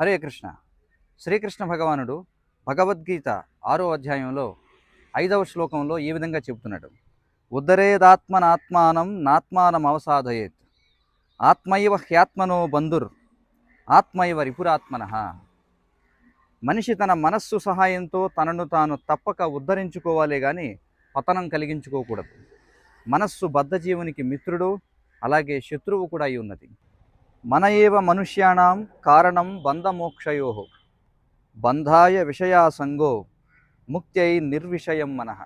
హరే కృష్ణ. శ్రీకృష్ణ భగవానుడు భగవద్గీత ఆరో అధ్యాయంలో ఐదవ శ్లోకంలో ఈ విధంగా చెబుతున్నాడు. ఉద్ధరేదాత్మనాత్మానం నాత్మానం అవసాధయేత్ ఆత్మైవ హ్యాత్మనో బంధుర్. ఆత్మైవ రిపురాత్మన. మనిషి తన మనస్సు సహాయంతో తనను తాను తప్పక ఉద్ధరించుకోవాలే కానీ పతనం కలిగించుకోకూడదు. మనస్సు బద్ధజీవునికి మిత్రుడు అలాగే శత్రువు కూడా అయి ఉన్నది. మన ఏవ మనుష్యాణం కారణం బంధమోక్షయో. బంధాయ విషయాసంగో ముక్త్యై నిర్విషయం మనః.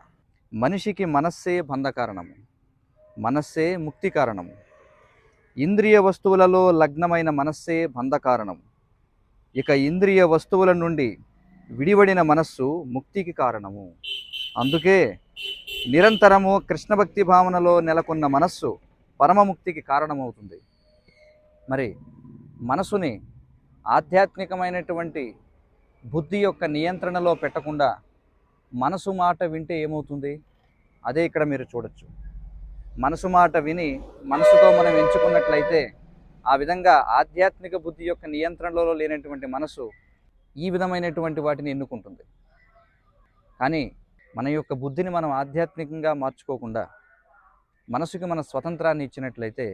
మనిషికి మనస్సే బంధ కారణము మనస్సే ముక్తి కారణము ఇంద్రియ వస్తువులలో లగ్నమైన మనస్సే బంధ కారణము ఇక ఇంద్రియ వస్తువుల నుండి విడివడిన మనస్సు ముక్తికి కారణము. అందుకే నిరంతరము కృష్ణభక్తి భావనలో నెలకొన్న మనస్సు పరమముక్తికి కారణమవుతుంది. మరి మనసుని ఆధ్యాత్మికమైనటువంటి బుద్ధి యొక్క నియంత్రణలో పెట్టకుండా మనసు మాట వింటే ఏమవుతుంది? అదే ఇక్కడ మీరు చూడొచ్చు. మనసు మాట విని మనసుతో మనం ఎంచుకున్నట్లయితే ఆ విధంగా ఆధ్యాత్మిక బుద్ధి యొక్క నియంత్రణలో లేనటువంటి మనసు ఈ విధమైనటువంటి వాటిని ఎన్నుకుంటుంది. కానీ మన యొక్క బుద్ధిని మనం ఆధ్యాత్మికంగా మార్చుకోకుండా మనసుకి మన స్వతంత్రాన్ని ఇచ్చినట్లయితే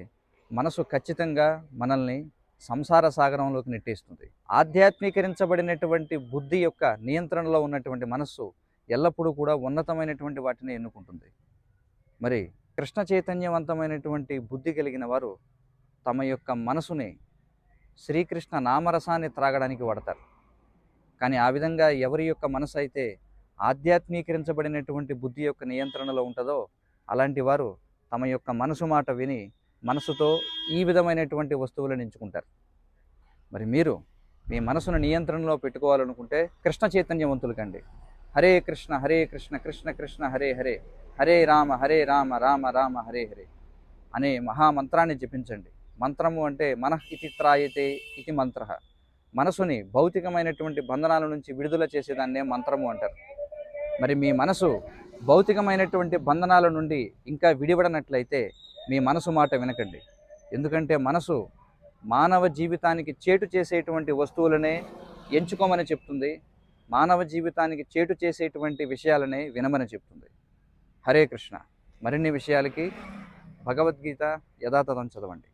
మనసు ఖచ్చితంగా మనల్ని సంసార సాగరంలోకి నెట్టేస్తుంది. ఆధ్యాత్మీకరించబడినటువంటి బుద్ధి యొక్క నియంత్రణలో ఉన్నటువంటి మనస్సు ఎల్లప్పుడూ కూడా ఉన్నతమైనటువంటి వాటిని ఎన్నుకుంటుంది. మరి కృష్ణ చైతన్యవంతమైనటువంటి బుద్ధి కలిగిన వారు తమ యొక్క మనసుని శ్రీకృష్ణ నామరసాన్ని త్రాగడానికి వాడతారు. కానీ ఆ విధంగా ఎవరి యొక్క మనసు అయితే ఆధ్యాత్మీకరించబడినటువంటి బుద్ధి యొక్క నియంత్రణలో ఉంటుందో అలాంటి వారు తమ యొక్క మనసు మాట విని మనసుతో ఈ విధమైనటువంటి వస్తువులను ఎంచుకుంటారు. మరి మీరు మీ మనసును నియంత్రణలో పెట్టుకోవాలనుకుంటే కృష్ణ చైతన్యవంతులు కండి హరే కృష్ణ హరే కృష్ణ కృష్ణ కృష్ణ హరే హరే హరే రామ హరే రామ రామ రామ హరే హరే అనే మహామంత్రాన్ని జపించండి. మంత్రము అంటే మనః ఇతి త్రాయతే ఇది మంత్ర. మనసుని భౌతికమైనటువంటి బంధనాల నుంచి విడుదల చేసేదాన్నే మంత్రము అంటారు. మరి మీ మనసు భౌతికమైనటువంటి బంధనాల నుండి ఇంకా విడిపడనట్లయితే మీ మనసు మాట వినకండి. ఎందుకంటే మనసు మానవ జీవితానికి చేటు చేసేటువంటి వస్తువులనే ఎంచుకోమని చెప్తుంది. మానవ జీవితానికి చేటు చేసేటువంటి విషయాలనే వినమని చెప్తుంది. హరే కృష్ణ. మరిన్ని విషయాలకి భగవద్గీత యథాతథం చదవండి.